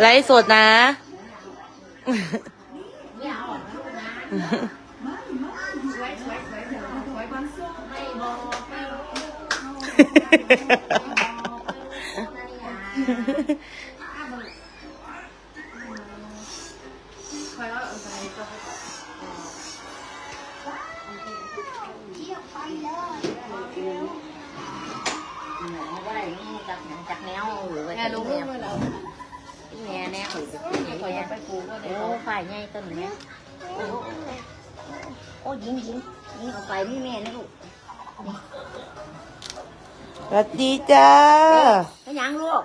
ไลฟ์สดนะแม่รู้เรื่องเลยเหรอแม่แน่ขออกไปปลูกก็ได้โอ้ฝ่ายใหญ่ต้นนี้โอ้โอ้ยิงยิงยิงเอาไปนี่แม่นะลู กสวัสดีจ้าแล้วยังลูก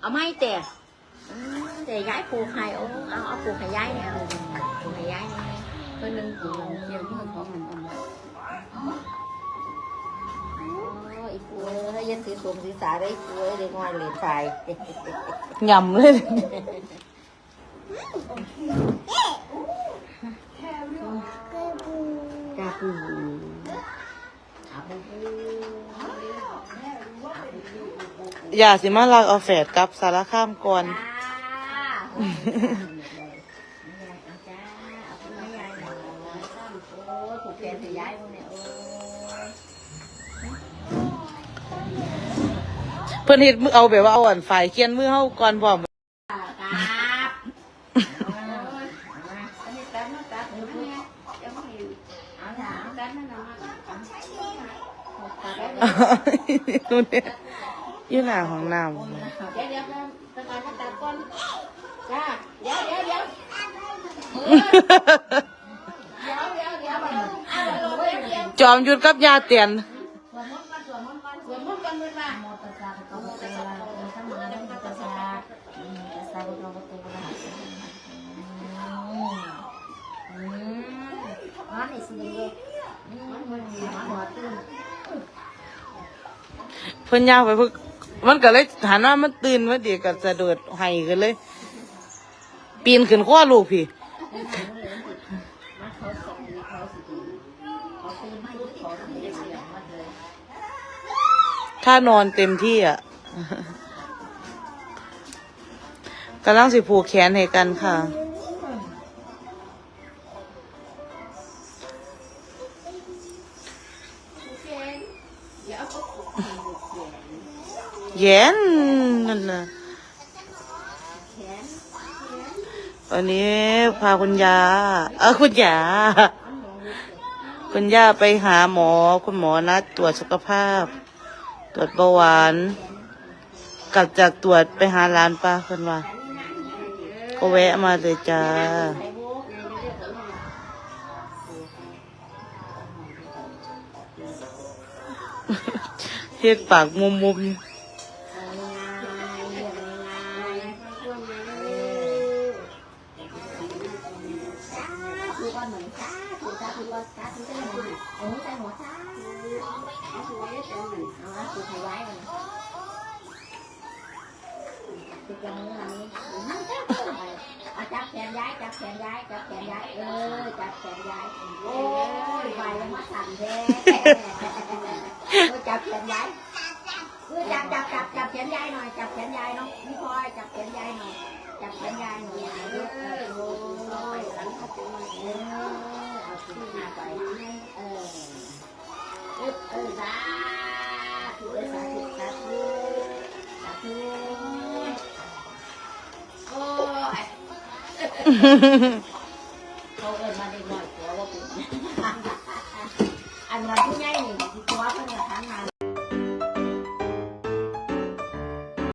เอาไม้แต่แต่ย้ายปลูกให้โอ้เอาเอาปลูกให้ย้ายเนี่ยปลูกให้ย้ายนี่ตัวนึงปลูกเกี่ยวมือของมันเอา สีสมสีสาได้ปูเอ้ยเด็กน้อยเหรียญไฟยำเลยกาปูอาปูอย่าสิมาลักเอาแฝดกับสารข้ามก่อนถูกแกนย้ายพวกเนี่ยโอ้ เพิ่อนเฮ็ดมือเอาแบบว่าเอาอันฝ่ายเคียนมือเฮาก่อนพร้อมครับอันนี้ตัดมาตัดหนูเนี่ยจะไม่เอาหนาตัดนั่นนะมาตัดได้เลยนู่นหน้าของน้เดี๋ยวเดี๋ยวตัดก่อนตัดก่อนจ้าเดี๋ยวเดี๋ยวเดี๋ยวเดี๋ยวเดี๋ยวเดี๋ยวเอาเดี๋ยวเดี๋ยวำจอมหยุดกับยาเตียน มตัสสะภะตอะระหะโตสัมมาสัมพุทธัสสะอืมมันนี่สิมมันมันมันหัวตื้นเพิ่นยาวไปเพิ่นมันก็เลยหันว่ามันตื่นมาดีก็สะโดดไห้กันเลย ปีนขึ้นข้อลูกพี่ถ้านอนเต็มที่อะ กำลังสิผูกแขนให้กันค่ะ เย็นนั่นน่ะวันนี้พาคุณยา เออคุณยา คุณย่าไปหาหมอ คุณหมอนัดตรวจสุขภาพ ตรวจเบาหวาน กลับจากตรวจไปหาร้านป้าคนว่า ก็แวะมาเลยจ้า เฮ็ดปากมุมมุมคือว่าเหมือนจ้าคือจ้าคือาจ้าคือจ้าหัวโอ้ใจหัวจ้าเอาสวยจังาลยายมันนี้อันนี้เอาจับแขน ย้ายจับแขนย้ายจับแขนย้ายเออจับแขนย้ายโอ้ยไปแล้วมาสั่นแท้จับแขนย้ายคือจับจับจับจับแขนย้ายหน่อยจับแขนย้ายเนาะพี่พลอยจับแขนย้ายหน่อยจับแขนย้ายหน่อยเออ เขาเอินมาเด็กหน่อยตัวว่าปุ๊อันนั้นที่ย